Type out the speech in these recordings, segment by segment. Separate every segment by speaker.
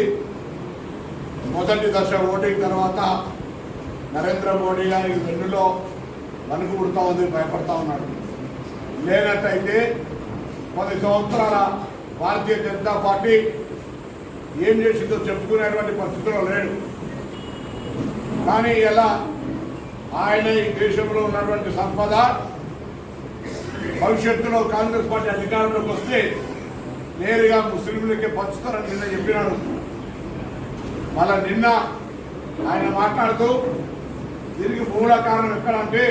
Speaker 1: ఉంది. మొదటి దశ ఓటింగ్ తర్వాత నరేంద్ర మోడీ గారి వెన్నులో వణుకు పుడతా ఉంది భయపడతా ఉన్నాడు. లేనట్టయితే పది సంవత్సరాల భారతీయ జనతా పార్టీ ఏం చేసిందో చెప్పుకునేటువంటి పరిస్థితిలో లేడు. కానీ ఎలా ఆయన ఈ దేశంలో ఉన్నటువంటి సంపద భవిష్యత్తులో కాంగ్రెస్ పార్టీ అధికారంలోకి వస్తే నేరుగా ముస్లింలకే పంచుతారని నిన్న చెప్పినాడు మళ్ళా నిన్న ఆయన మాట్లాడుతూ దీనికి మూల కారణం ఎక్కడంటే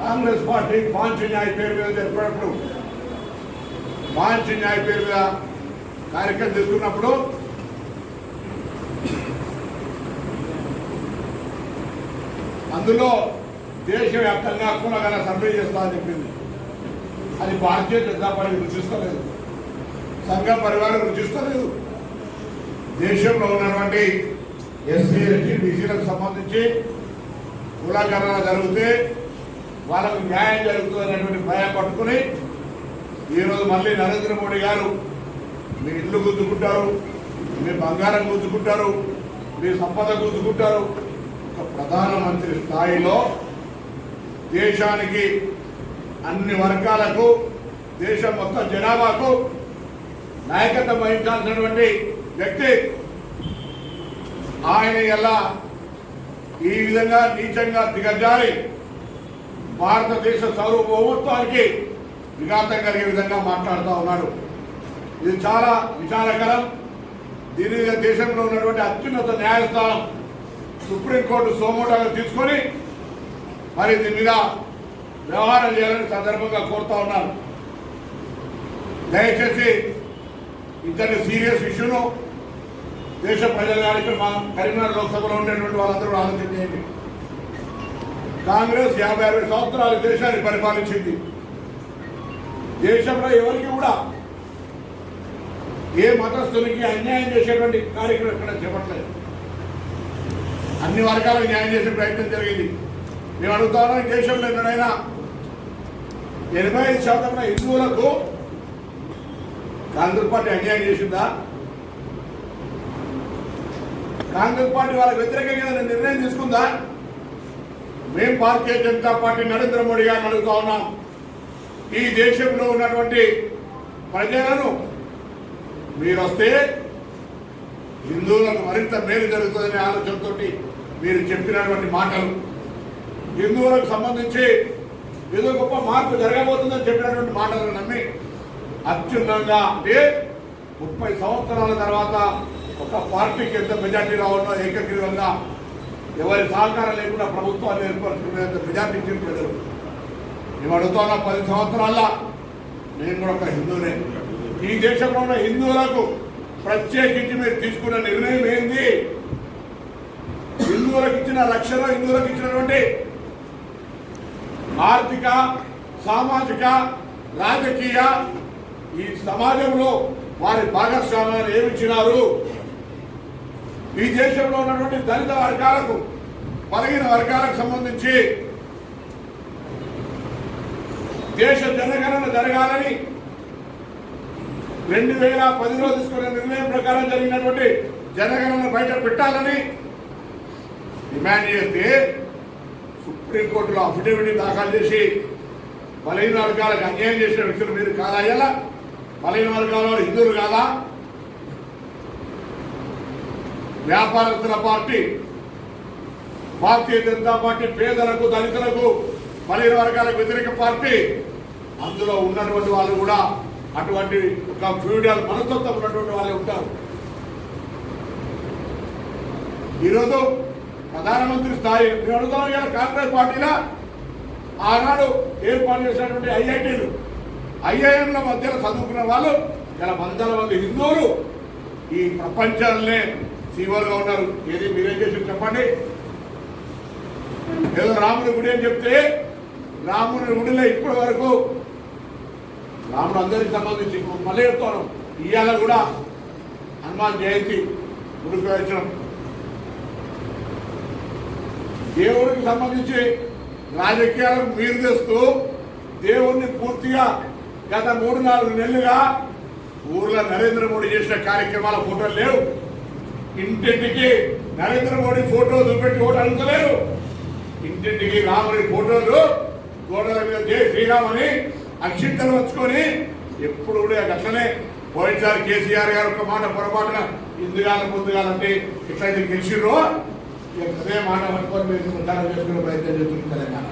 Speaker 1: కాంగ్రెస్ పార్టీ మాంచి న్యాయ పేరు మీద చెప్పినప్పుడు మాంచి న్యాయ పేరు మీద కార్యక్రమం తీసుకున్నప్పుడు అందులో దేశవ్యాప్తంగా కూలగల సర్వే చేస్తామని చెప్పింది. అది భారతీయ జనతా పార్టీ రుచిస్తలేదు. సంఘ పరివారం రుచిస్తలేదు. దేశంలో ఉన్నటువంటి ఎస్సీ ఎస్టీ బీసీలకు సంబంధించి కులాకరణ జరిగితే వాళ్ళకు న్యాయం జరుగుతుంది అనేటువంటి భయం పట్టుకుని ఈరోజు మళ్ళీ నరేంద్ర మోడీ గారు మీ ఇల్లు గుద్దుకుంటారు మీ బంగారం గుద్దుకుంటారు మీ సంపద గుద్దుకుంటారు. ఒక ప్రధానమంత్రి స్థాయిలో దేశానికి అన్ని వర్గాలకు దేశం మొత్తం జనాభాకు నాయకత్వం వహించాల్సినటువంటి వ్యక్తి ఆయన ఎలా ఈ విధంగా నీచంగా దిగజారి భారతదేశ సార్వభౌమత్వానికి విఘాతం కలిగే విధంగా మాట్లాడుతూ ఉన్నాడు. ఇది చాలా విచారకరం. దీని మీద దేశంలో ఉన్నటువంటి అత్యున్నత న్యాయస్థానం సుప్రీంకోర్టు సోమోటాగా తీసుకొని మరి దీని మీద వ్యవహారం చేయాలని సందర్భంగా కోరుతా ఉన్నాను. దయచేసి ఇంతటి సీరియస్ ఇష్యూను దేశ ప్రజలు కానీ ఇక్కడ మా కరీంనగర్ లోక్సభలో ఉండేటువంటి వాళ్ళందరూ ఆలోచన చేయండి. కాంగ్రెస్ యాభై అరవై సంవత్సరాలు దేశాన్ని పరిపాలించింది. దేశంలో ఎవరికి కూడా ఏ మతస్థులకి అన్యాయం చేసేటువంటి కార్యక్రమం ఎక్కడ చేపట్టలేదు. అన్ని వర్గాలకు న్యాయం చేసే ప్రయత్నం జరిగింది. మేము అడుగుతామని దేశంలో ఎన్నడైనా ఎనభై ఐదు శాతం హిందువులకు కాంగ్రెస్ పార్టీ అన్యాయం చేసిందా? కాంగ్రెస్ పార్టీ వాళ్ళకి వ్యతిరేకంగా నేను నిర్ణయం తీసుకుందా? మేం భారతీయ జనతా పార్టీ నరేంద్ర మోడీ గారిని అడుగుతా ఉన్నాం. ఈ దేశంలో ఉన్నటువంటి ప్రజలను మీరు వస్తే హిందువులకు మరింత మేలు జరుగుతుందనే ఆలోచనతో మీరు చెప్పినటువంటి మాటలు. హిందువులకు సంబంధించి ఏదో గొప్ప మార్పు జరగబోతుందని చెప్పినటువంటి మాటలను నమ్మి అత్యున్నంగా అంటే ముప్పై సంవత్సరాల తర్వాత ఒక పార్టీకి ఎంత మెజార్టీ రావాలో ఏకగ్రీవంగా ఎవరి సహకారం లేకుండా ప్రభుత్వాన్ని ఏర్పరచుకునేంత మెజార్టీ ఇచ్చిన ప్రజలు. మేము అడుగుతున్న పది సంవత్సరాల నేను కూడా ఒక హిందువునే. ఈ దేశంలో ఉన్న హిందువులకు ప్రత్యేకించి మీరు తీసుకున్న నిర్ణయం ఏంది? హిందువులకు ఇచ్చిన రక్షణ హిందువులకు ఇచ్చినటువంటి ఆర్థిక సామాజిక రాజకీయ ఈ సమాజంలో వారి భాగస్వామ్యాన్ని ఏమిచ్చినారు? ఈ దేశంలో ఉన్నటువంటి దళిత వర్గాలకు బలహీన వర్గాలకు సంబంధించి దేశ జనగణన జరగాలని రెండు వేల పదిలో తీసుకున్న నిర్ణయం ప్రకారం జరిగినటువంటి జనగణన బయట పెట్టాలని డిమాండ్ చేస్తే సుప్రీంకోర్టులో అఫిడవిట్ దాఖలు చేసి బలహీన వర్గాలకు అన్యాయం చేసిన వ్యక్తులు మీరు కాదా? ఎలా? బలహీన వర్గాల హిందువులు కాదా? వ్యాపారస్తుల పార్టీ భారతీయ జనతా పార్టీ పేదలకు దళితులకు బలహీన వర్గాలకు వ్యతిరేక పార్టీ. అందులో ఉన్నటువంటి వాళ్ళు కూడా అటువంటి ఒక ఫ్యూడల్ మనస్తత్వం ఉన్నటువంటి వాళ్ళే ఉంటారు. ఈరోజు ప్రధానమంత్రి స్థాయి మేము అడుగుతాం ఇవాళ కాంగ్రెస్ పార్టీలా ఆనాడు ఏర్పాటు చేసినటువంటి ఐఐటీలు? ఐఐఎంల మధ్యలో చదువుకున్న వాళ్ళు ఇలా వందల మంది హిందువులు ఈ ప్రపంచాలనే సీవర్గా ఉన్నారు. ఏది మీరేం చేసి చెప్పండి. ఏదో రాముని గుడి అని చెప్తే రాముని గుడిలో ఇప్పటి వరకు రాముడు అందరికి సంబంధించి మళ్ళీ చెప్తాను. ఇవాళ కూడా హనుమాన్ జయంతి గుడికి వచ్చడం దేవుడికి సంబంధించి రాజకీయాలకు మీరు తెస్తూ దేవుణ్ణి పూర్తిగా గత మూడు నాలుగు నెలలుగా ఊర్లో నరేంద్ర మోడీ చేసిన కార్యక్రమాల ఫోటోలు లేవు. ఇంటింటికి నరేంద్ర మోడీ ఫోటో చూపెట్టి ఓటు అడుగుతలేరు ఇంటింటికి రాముడి ఫోటోలు గోడల మీద జై శ్రీరామ్ అని అక్షింతలు వచ్చుకొని ఎప్పుడు కూడా అట్లనే పోయినసారి కేసీఆర్ గారు ఒక మాట పొరపాటున ఇందుగాల ముందుగాలంటే ఎట్లయితే గెలిచిర్రో ఇక అదే మాట పట్టుకొని మీరు ప్రచారం చేసుకునే ప్రయత్నం చేస్తున్నారు తెలంగాణ